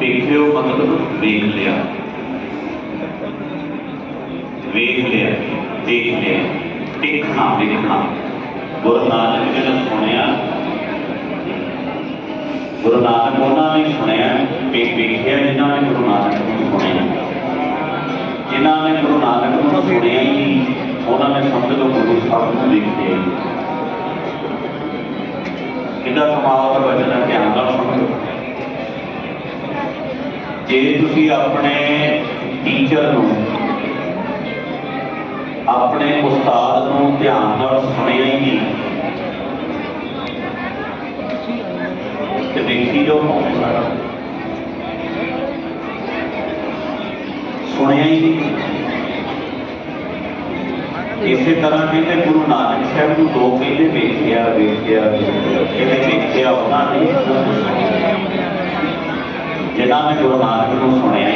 देखे मतलब देख लिया। देख लिया देख लिया। देखना देखना। गुरु नानक जी ने सुने गुरु नानक उन्होंने सुनिया। देखिया जिन्होंने गुरु नानक सुने सुनिया। जिन्हों ने गुरु नानक सुने सुनिया ही उन्होंने समझ लो गुरु साहब को देखते ही कि समाज वचन ध्यान सुनो ਜੇ ਤੁਸੀਂ ਆਪਣੇ ਟੀਚਰ ਨੂੰ ਆਪਣੇ ਉਸਤਾਦ ਨੂੰ ਧਿਆਨ ਨਾਲ ਸੁਣਿਆ ਹੀ ਨਹੀਂ ਤੇ ਵੇਖੀ ਜੋ ਹੋਊਗਾ ਸੁਣਿਆ ਹੀ ਨਹੀਂ ਇਸੇ ਤਰ੍ਹਾਂ ਕਹਿੰਦੇ ਗੁਰੂ ਨਾਨਕ ਸਾਹਿਬ ਨੂੰ ਲੋਕ ਕਹਿੰਦੇ ਵੇਖਿਆ ਵੇਖਿਆ ਵੇਖਿਆ। ਕਹਿੰਦੇ ਵੇਖਿਆ ਉਹਨਾਂ ਨੇ எல்லாமே கூட நான் சொன்னேன்.